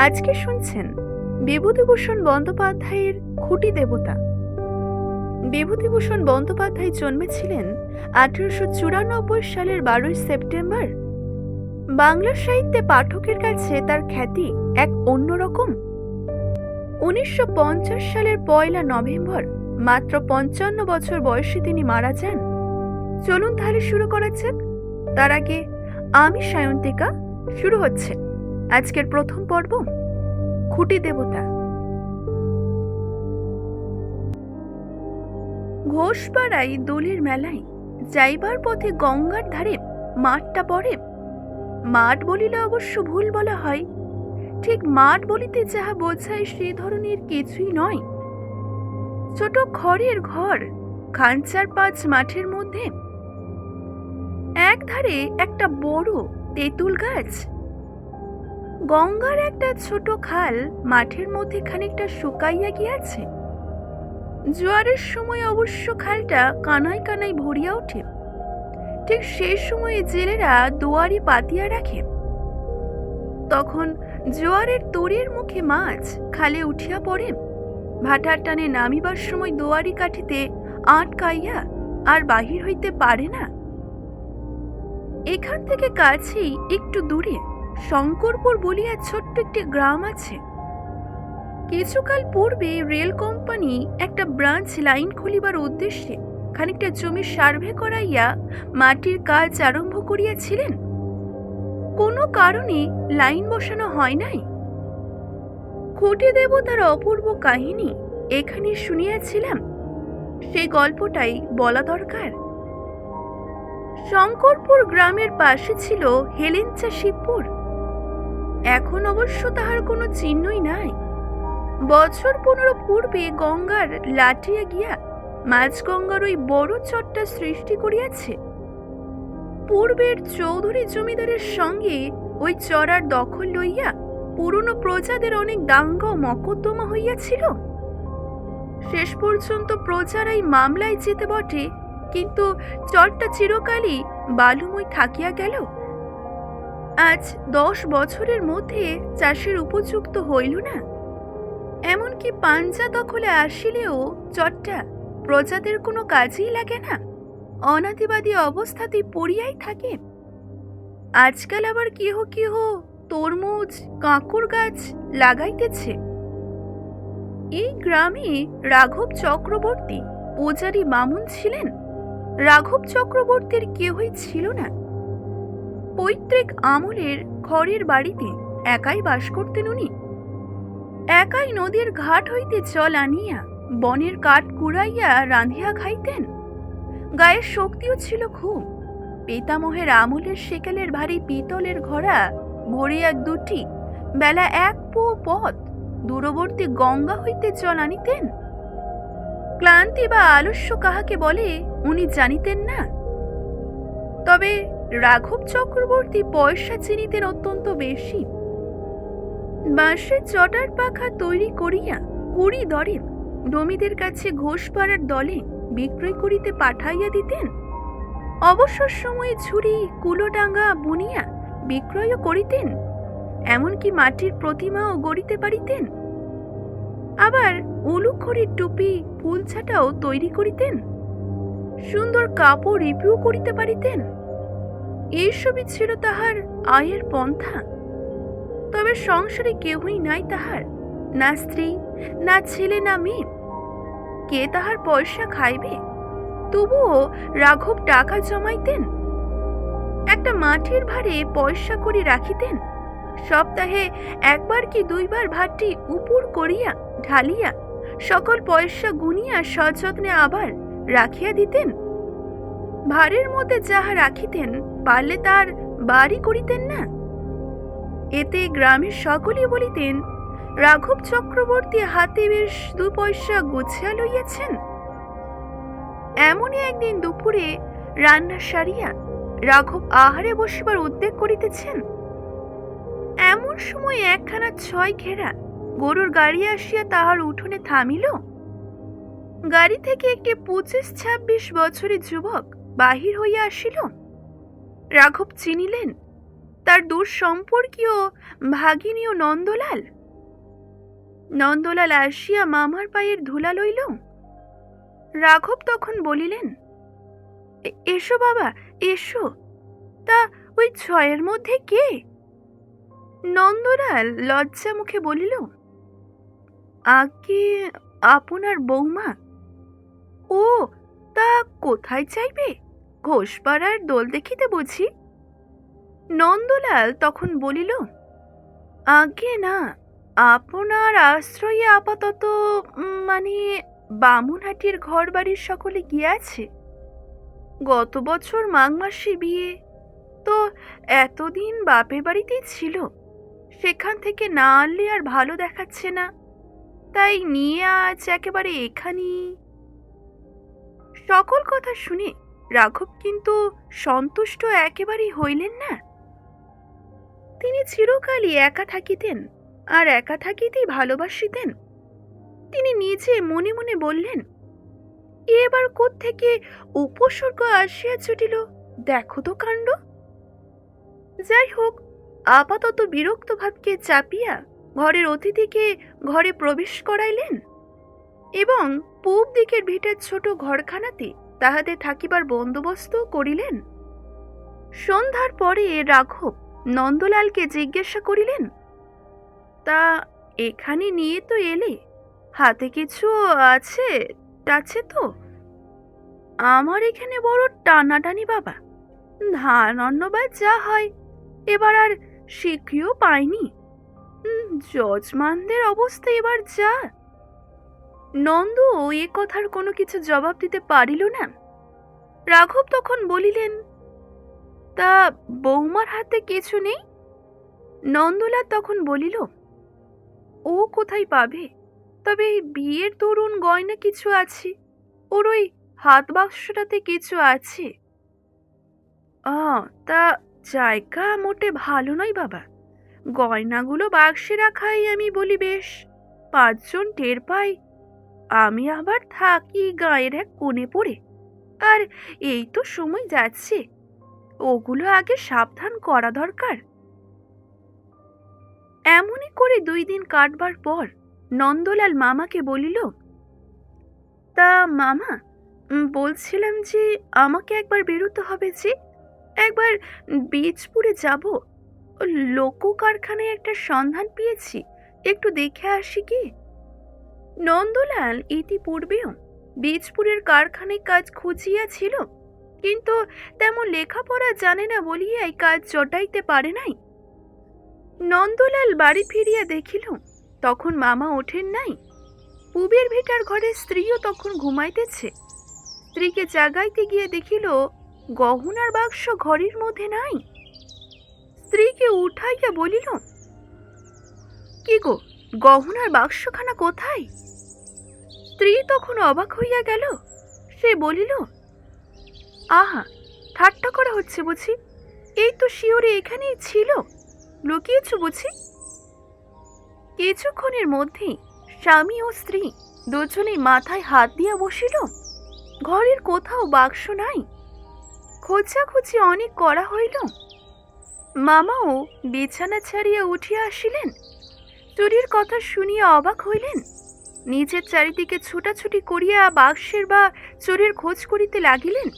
আজকে শুনছেন বিভূতিভূষণ বন্দ্যোপাধ্যায়ের খুঁটি দেবতা। বিভূতিভূষণ বন্দ্যোপাধ্যায় জন্মেছিলেন আঠারোশো চুরানব্বই সালের বারোই সেপ্টেম্বর। বাংলা সাহিত্যে পাঠকের কাছে তার খ্যাতি এক অন্যরকম। উনিশশো পঞ্চাশ সালের পয়লা নভেম্বর, মাত্র পঞ্চান্ন বছর বয়সে তিনি মারা যান। চলুন তাহলে শুরু করা যাক। তার আগে আমি সায়ন্তিকা, শুরু হচ্ছে। আজকের প্রথম পর্ব, খুঁটি দেবতা। ঘোষপাড়ায় দোলের মেলায় যাইবার পথে গঙ্গার ধারে মাঠটা পড়ে। মাঠ বলিলে অবশ্য ভুল বলা হয়। ঠিক মাঠ বলিতে যাহা বোঝায় সে ধরনের কিছুই নয়। ছোট খড়ের ঘর খাঞ্চার পাঁচ মাঠের মধ্যে। এক ধারে একটা বড় তেঁতুল গাছ গঙ্গার একটা ছোট খাল মাঠের মধ্যে খানিকটা শুকাইয়া গিয়াছে। জোয়ারের সময় অবশ্য খালটা কানায় কানায় ভরিয়া ওঠে। ঠিক সেই সময়ে জেলেরা দুয়ারি পাতিয়া রাখে। তখন জোয়ারের তোরের মুখে মাছ খালে উঠিয়া পড়ে। ভাটার টানে নামিবার সময় দুয়ারি কাঠিতে আটকাইয়া আর বাহির হইতে পারে না। এখান থেকে কাছেই একটু দূরে শঙ্করপুর বলিয়া ছোট্ট একটি গ্রাম আছে। কিছুকাল পূর্বে রেল কোম্পানি একটা ব্রাঞ্চ লাইন খুলিবার উদ্দেশ্যে খানিকটা জমি সার্ভে করাইয়া মাটির কাজ আরম্ভ করিয়াছিলেন। কোনো কারণে লাইন বসানো হয় নাই। খুঁটি দেবতার অপূর্ব কাহিনী এখানে শুনিয়াছিলাম। সেই গল্পটাই বলা দরকার। শঙ্করপুর গ্রামের পাশে ছিল হেলেঞ্চা শিবপুর। এখন অবশ্য তাহার কোনো চিহ্নই নাই। বছর পনেরো পূর্বে গঙ্গার লাটিয়া গিয়া মাঝ গঙ্গার ওই বড় চট্টা সৃষ্টি করিয়াছে। পূর্বের চৌধুরী জমিদারের সঙ্গে ওই চড়ার দখল লইয়া পুরনো প্রজাদের অনেক দাঙ্গা মকদ্দমা হইয়াছিল। শেষ পর্যন্ত প্রজারাই মামলায় যেতে বটে, কিন্তু চরটা চিরকালই বালুময় থাকিয়া গেল। আজ দশ বছরের মধ্যে চাষের উপযুক্ত হইল না। এমনকি পাঞ্জা দখলে আসিলেও চটটা প্রজাদের কোনো কাজেই লাগে না। অনাদিবাদী অবস্থাতেই পড়িয়াই থাকে। আজকাল আবার কেহ কেহ তরমুজ, কাঁকুর গাছ লাগাইতেছে। এই গ্রামে রাঘব চক্রবর্তী, পূজারী মামুন ছিলেন। রাঘব চক্রবর্তীর কেহই ছিল না। পৈতৃক আমলের খড়ের বাড়িতে একাই বাস করতেন উনি। একাই নদীর ঘাট হইতে জল আনিয়া বনের কাঠ কুড়াইয়া রাঁধিয়া খাইতেন। গায়ের শক্তিও ছিল খুব। পিতামহের আমলের সেকেলের ভারী পিতলের ঘোড়া এক দুটি, বেলা এক পো পথ দূরবর্তী গঙ্গা হইতে জল আনিতেন। ক্লান্তি বা আলস্য কাহাকে বলে উনি জানিতেন না। তবে রাঘব চক্রবর্তী পয়সা চিনিতেন অত্যন্ত বেশি। বাঁশের চটার পাখা তৈরি করিয়া কুড়ি দরে ডমিদের কাছে ঘোষপাড়ার দলে বিক্রয় করিতে পাঠাইয়া দিতেন। অবসর সময়ে ঝুড়ি, কুলোডাঙ্গা বুনিয়া বিক্রয়ও করিতেন, এমনকি মাটির প্রতিমাও গড়িতে পারিতেন। আবার উলুখড়ির টুপি, ফুলছাটাও তৈরি করিতেন। সুন্দর কাপড় রিপিউ করিতে পারিতেন। এইসবই ছিল তাহার আয়ের পন্থা। তবে সংসারে কেহই নাই তাহার, না স্ত্রী, না ছেলে, না মেয়ে। কে তাহার পয়সা খাইবে? তবুও রাঘব টাকা জমাইতেন। একটা মাটির ভারে পয়সা করে রাখিতেন। সপ্তাহে একবার কি দুইবার ভাতটি উপুর করিয়া, ঢালিয়া, সকল পয়সা গুনিয়া সযত্নে আবার রাখিয়া দিতেন? ভারের মধ্যে যাহা রাখিতেন, পারলে তার বাড়ি করিতেন না? এতে গ্রামের সকলেই বলিতেন, রাঘব চক্রবর্তী হাতে বেশ দু পয়সা গুছিয়া লইয়াছেন। এমনই একদিন দুপুরে রান্না সারিয়া রাঘব আহারে বসিবার উদ্যোগ করিতেছেন। এমন সময় একখানা ছয় ঘেরা গরুর গাড়ি আসিয়া তাহার উঠোনে থামিল। গাড়ি থেকে একটি পঁচিশ ছাব্বিশ বছরের যুবক বাহির হইয়া আসিল? রাঘব চিনিলেন, তার দূর সম্পর্কীয় ভাগিনীয় নন্দলাল। নন্দলাল আসিয়া মামার পায়ের ধুলা লইল। রাঘব তখন বলিলেন এসো বাবা, এসো। তা ওই ছয়ের মধ্যে কে? নন্দলাল লজ্জা মুখে বলিল, আগে আপনার বৌমা। ও তা কোথায় চাইবে ঘোষপাড়ার দোল দেখিতে বুঝি? নন্দলাল তখন বলিল আগে না, আপনার আশ্রয়ে আপাতত মানে বামুনহাটির ঘর বাড়ির সকলে গিয়াছে। গত বছর মাঘ মাসে বিয়ে, তো এতদিন বাপের বাড়িতেই ছিল। সেখান থেকে না আনলে আর ভালো দেখাচ্ছে না। তাই নিয়ে আজ একেবারে এখানেই সকল কথা শুনে রাঘব কিন্তু সন্তুষ্ট একেবারেই হইলেন না। তিনি চিরকালই একা থাকিতেন আর একা থাকিতেই ভালোবাসিতেন। তিনি নিজে মনে মনে বললেন এবার থেকে উপসর্গ আসিয়া ছুটিল দেখো তো কাণ্ড। যাই হোক, আপাতত বিরক্ত ভাবকে চাপিয়া ঘরের অতিথিকে ঘরে প্রবেশ করাইলেন। এবং পূব দিকের ভিটের ছোট ঘরখানাতে তাহাদের থাকিবার বন্দোবস্ত করিলেন। সন্ধ্যার পরে রাঘব নন্দলালকে জিজ্ঞাসা করিলেন, তা এখানে নিয়ে তো এলে? হাতে কিছু আছে? আছে তো? আমার এখানে বড় টানাটানি বাবা। ধান অন্য বা যা হয়, এবার আর শিখিও পাইনি। যজমানদের অবস্থা এবার যা। নন্দ ও এ কথার কোনো কিছু জবাব দিতে পারিল না। রাঘব তখন বলিলেন, তা বৌমার হাতে কিছু নেই? নন্দলাল তখন বলিল, ও কোথায় পাবে? তবে বিয়ের তরুণ গয়না কিছু আছে। ওর ওই হাত বাক্সটাতে কিছু আছে। তা জায়গা মোটে ভালো নয় বাবা। গয়নাগুলো বাক্সে রাখাই আমি বলি বেশ। পাঁচজন টের পাই আমি আবার থাকি গায়ের এক কোণে পড়ে। আর এই তো সময় যাচ্ছে। ওগুলো আগে সাবধান করা দরকার। এমনই করে দুই দিন কাটবার পর নন্দলাল মামাকে বলিল, তা মামা বলছিলাম যে আমাকে একবার বেরোতে হবে যে, একবার বীজপুরে যাব। লোক কারখানায় একটা সন্ধান পেয়েছি, একটু দেখে আসি কি? নন্দলাল ইতিপূর্বেও বীজপুরের কারখানায় কাজ খুঁজিয়াছিল, কিন্তু তেমন লেখাপড়া জানে না বলিয়াই কাজ জটাইতে পারে নাই। নন্দলাল বাড়ি ফিরিয়া দেখিল, তখন মামা ওঠেন নাই। পুবের ভিটার ঘরে স্ত্রীও তখন ঘুমাইতেছে। স্ত্রীকে জাগাইতে গিয়ে দেখিল, গহনার বাক্স ঘরের মধ্যে নাই। স্ত্রীকে উঠাইয়া বলিল, কি গো, গহনার বাক্সখানা কোথায়? স্ত্রী তখন অবাক হইয়া গেল। সে বলিল, আহা, ঠাট্টা করা হচ্ছে বুঝি? এই তো শিওরে এখানেই ছিল। লুকিয়েছ বুঝি? কিছুক্ষণের মধ্যেই স্বামী ও স্ত্রী দুজনেই মাথায় হাত দিয়া বসিল। ঘরের কোথাও বাক্স নাই। খোঁজাখুঁজি অনেক করা হইল। মামাও বিছানা ছাড়িয়া উঠিয়া আসিলেন। চুরির কথা শুনিয়া অবাক হইলেন। নিজের চারিদিকে ছুটাছুটি করিয়া বাক্সের বা চোরের খোঁজ করিতে লাগিলেন?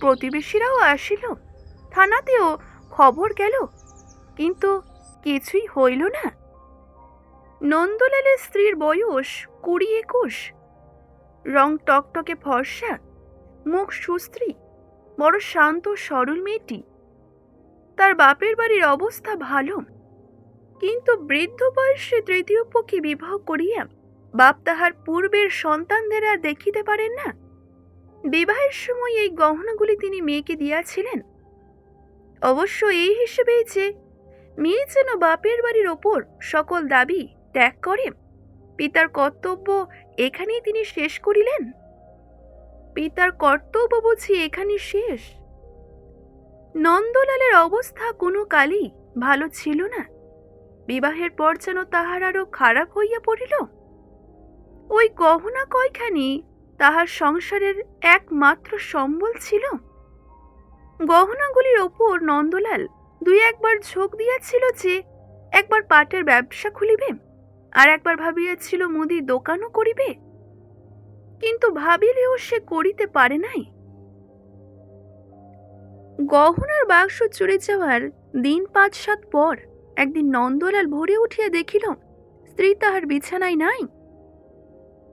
প্রতিবেশীরাও আসিল। থানাতেও খবর গেল। কিন্তু কিছুই হইল না। নন্দলালের স্ত্রীর বয়স কুড়ি একুশ। রং টকটকে ফর্সা, মুখ সুস্ত্রী বড় শান্ত, সরল মেয়েটি। তার বাপের বাড়ির অবস্থা ভালো। কিন্তু বৃদ্ধ বয়সে তৃতীয় পক্ষে বিবাহ করিয়া বাপ তাহার পূর্বের সন্তানদের আর দেখিতে পারেন না? বিবাহের সময় এই গহনাগুলি তিনি মেয়েকে দিয়াছিলেন। অবশ্য এই হিসেবেই যে মেয়ে যেন বাপের বাড়ির ওপর সকল দাবি ত্যাগ করে, পিতার কর্তব্য এখানেই তিনি শেষ করিলেন? পিতার কর্তব্য বুঝি এখানে শেষ? নন্দলালের অবস্থা কোনো কালই ভালো ছিল না। বিবাহের পর যেন তাহার আরও খারাপ হইয়া পড়িল? ওই গহনা কয়খানি তাহার সংসারের একমাত্র সম্বল ছিল? গহনাগুলির ওপর নন্দলাল দুই একবার ঝোঁক দিয়াছিল যে একবার পাটের ব্যবসা খুলিবে আর একবার ভাবিয়াছিল মুদি দোকানও করিবে। কিন্তু ভাবিলেও সে করিতে পারে নাই। গহনার বাক্স চুরি যাওয়ার দিন পাঁচ সাত পর একদিন নন্দলাল ভরে উঠিয়া দেখিল, স্ত্রী তাহার বিছানায় নাই।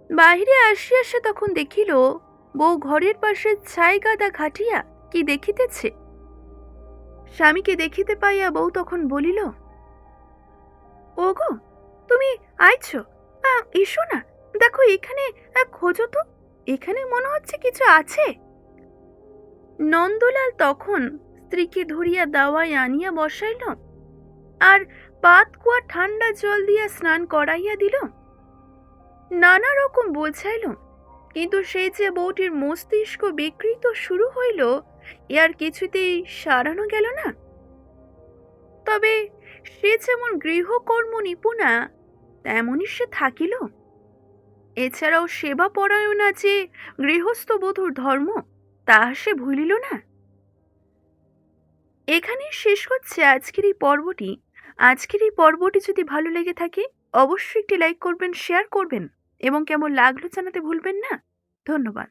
বাহিরে আসিয়া সে তখন দেখিল, বউ ঘরের পাশে ছাই গাদা খাটিয়া কি দেখিতেছে? স্বামীকে দেখিতে পাইয়া বউ তখন বলিল, ওগো, তুমি আইছ? এসো না। দেখো এখানে খোঁজো তো। এখানে মনে হচ্ছে কিছু আছে। নন্দলাল তখন স্ত্রীকে ধরিয়া দাওয়ায় আনিয়া বসাইল, আর পাত কুয়া ঠান্ডা জল দিয়া স্নান করাইয়া দিল। নানা রকম বোঝাইল কিন্তু সেই যে বউটির মস্তিষ্ক বিকৃত শুরু হইল, এ আর কিছুতেই সারানো গেল না। তবে সে যেমন গৃহকর্ম নিপুণা তেমনই সে থাকিল। এছাড়াও সেবা পরায়ণা যে গৃহস্থ বধূর ধর্ম, তাহা সে ভুলিল না। এখানেই শেষ হচ্ছে আজকের এই পর্বটি। আজকের এই পর্বটি যদি ভালো লেগে থাকে, অবশ্যই একটি লাইক করবেন, শেয়ার করবেন। এবং কেমন লাগল জানাতে ভুলবেন না। ধন্যবাদ।